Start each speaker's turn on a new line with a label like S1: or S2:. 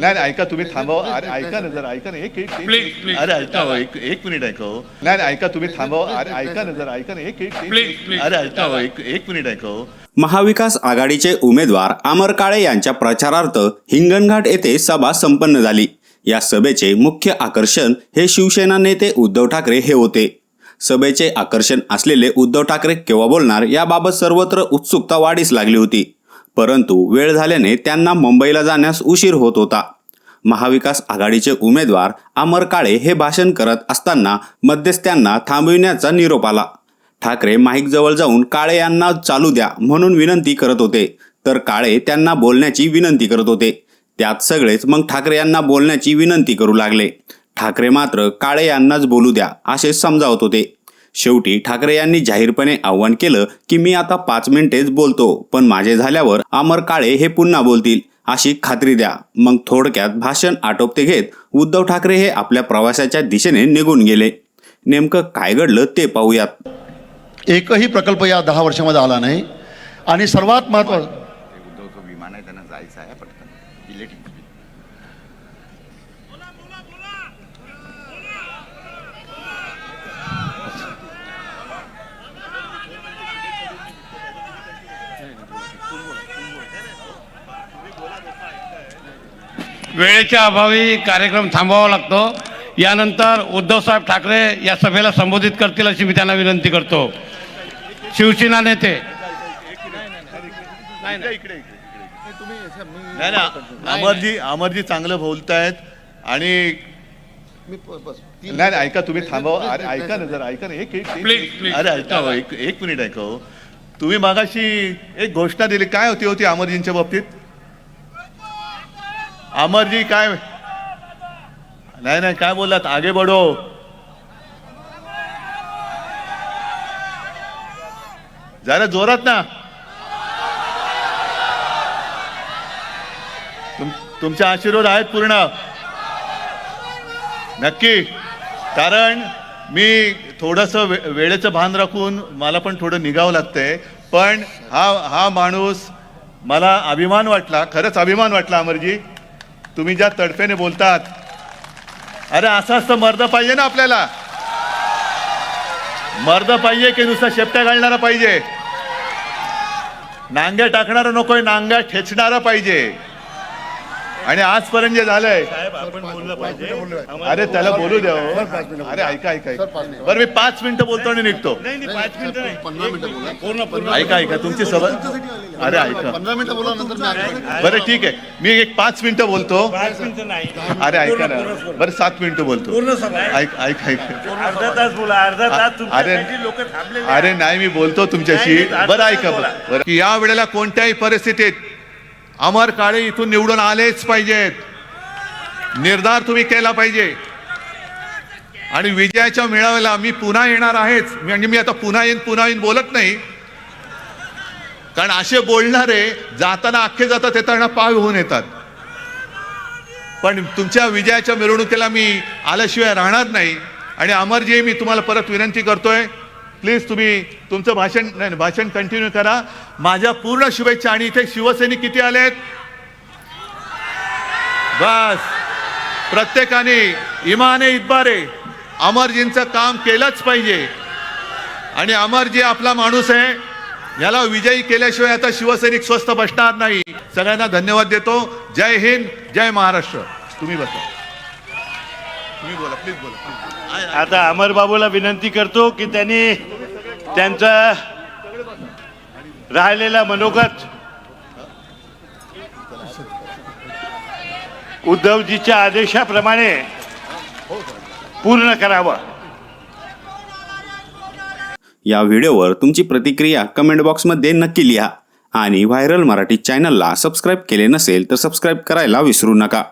S1: नाही नाही, ऐका तुम्ही थांबवा अरे ऐका ना जरा ऐका ना एक एक. अरे ऐका हो, एक एक मिनिट ऐका हो. नाही नाही, ऐका तुम्ही थांबवा अरे ऐका ना जरा ऐका ना एक एक. अरे ऐका हो, एक एक मिनिट ऐका हो.
S2: महाविकास आघाडीचे उमेदवार अमर काळे यांच्या प्रचारार्थ हिंगणघाट येथे सभा संपन्न झाली या सभेचे मुख्य आकर्षण हे शिवसेना नेते उद्धव ठाकरे हे होते सभेचे आकर्षण असलेले उद्धव ठाकरे केव्हा बोलणार याबाबत सर्वत्र उत्सुकता वाढीस लागली होती परंतु वेळ झाल्याने त्यांना मुंबईला जाण्यास उशीर होत होता. महाविकास आघाडीचे उमेदवार अमर काळे हे भाषण करत असताना मध्यस्थ्यांना थांबविण्याचा निरोप आला. ठाकरे माईक जवळ जाऊन काळे यांना चालू द्या म्हणून विनंती करत होते. तर काळे त्यांना बोलण्याची विनंती करत होते. त्यात सगळेच मग ठाकरे यांना बोलण्याची विनंती करू लागले. ठाकरे मात्र काळे यांनाच बोलू द्या असे समजावत होते. शेवटी ठाकरे यांनी जाहीरपणे आव्हान केलं की मी आता पाच मिनिटेच बोलतो पण माझे झाल्यावर अमर काळे हे पुन्हा बोलतील. अशी खात्री द्या. मग थोडक्यात भाषण आटोपते घेत उद्धव ठाकरे हे आपल्या प्रवासाच्या दिशेने निघून गेले. नेमकं काय घडलं ते पाहूयात.
S3: एकही प्रकल्प या दहा वर्षामध्ये आला नाही. आणि सर्वात महत्त्वाचं
S4: वेळेच्या अभावी कार्यक्रम थांबवावा लागतो. यानंतर उद्धवसाहेब ठाकरे या सभेला संबोधित करतील अशी मी त्यांना विनंती करतो. शिवसेना नेते.
S1: अमरजी अमरजी चांगलं बोलतायत आणि नाही नाही, ऐका तुम्ही थांबवा अरे ऐका ना जरा ऐका ना. एक. अरे ऐका हो, एक एक मिनिट ऐका हो. तुम्ही मागाशी एक घोषणा दिली. काय होती होती अमरजींच्या बाबतीत? अमरजी काय? नाही नाही काय बोललात? आगे बढो. जरा जोरात ना. तुम तुमचे आशीर्वाद आहेत पूर्ण. नक्की. कारण मी थोडंसं वे वेळेचं भान राखून मला पण थोडं निघावं लागतंय. पण हा हा माणूस मला अभिमान वाटला. खरंच अभिमान वाटला अमरजी. तुम्ही ज्या तडफेने बोलतात अरे असं असतं मर्द पाहिजे ना आपल्याला? मर्द पाहिजे की नुसता शेपट्या घालणारा पाहिजे? नांग्या टाकणारा नकोय नांग्या ठेचणारा पाहिजे. आणि आजपर्यंत जे झालंय अरे त्याला बोलू द्या हो. अरे ऐका ऐका ऐका. बरं मी पाच मिनिटं बोलतो आणि निघतो.
S3: पंधरा मिनिटं बोला.
S1: ऐका ऐका तुमची सवय अरे ऐका.
S3: पंधरा मिनिटं बोला नंतर मी आठ-
S1: बरं ठीक आहे. मी एक पाच मिनिटं बोलतो. अरे ऐका ना. बरं सात मिनिटं बोलतो. ऐक ऐक ऐक.
S5: अर्धा तास बोला अर्धा तास
S1: अरे
S5: तुमच्यासाठी लोक थांबले
S1: अरे नाही मी बोलतो तुमच्याशी.
S5: नाही, नाही,
S1: बरं ऐका
S5: बोला.
S1: बरं. बरं. की या वेळेला कोणत्याही परिस्थितीत अमर काळे इथून निवडून आलेच पाहिजेत. निर्धार तुम्ही केला पाहिजे. आणि विजयाच्या मेळाव्याला मी पुन्हा येणार आहेच. म्हणजे मी आता पुन्हा येईन पुन्हा येईन बोलत नाही. कारण असे बोलणारे जाताना अख्खे जातात येताना पाय होऊन येतात. पण तुमच्या विजयाच्या मिरवणुकीला मी आल्याशिवाय राहणार नाही. आणि अमरजी मी तुम्हाला परत विनंती करतोय प्लीज तुम्ही तुमचं भाषण नाही भाषण कंटिन्यू करा. माझ्या पूर्ण शुभेच्छा आणि इथे शिवसैनिक किती आलेत? बस. प्रत्येकाने इमाने इतबारे अमरजींचं काम केलंच पाहिजे. आणि अमरजी आपला माणूस आहे याला विजयी केल्याशिवाय आता शिवसैनिक स्वस्त बसणार नाही. सगळ्यांना धन्यवाद देतो. जय हिंद जय महाराष्ट्र. तुम्ही बसा. तुम्ही बोला प्लीज बोला.
S5: आता अमर बाबूला विनंती करतो की त्यांनी त्यांचा राहिलेला मनोगत उद्धवजीच्या आदेशाप्रमाणे पूर्ण करावं.
S2: या व्हिडिओवर तुमची प्रतिक्रिया कमेंट बॉक्समध्ये नक्की लिहा. आणि व्हायरल मराठी चॅनलला सबस्क्राईब केले नसेल तर सबस्क्राईब करायला विसरू नका.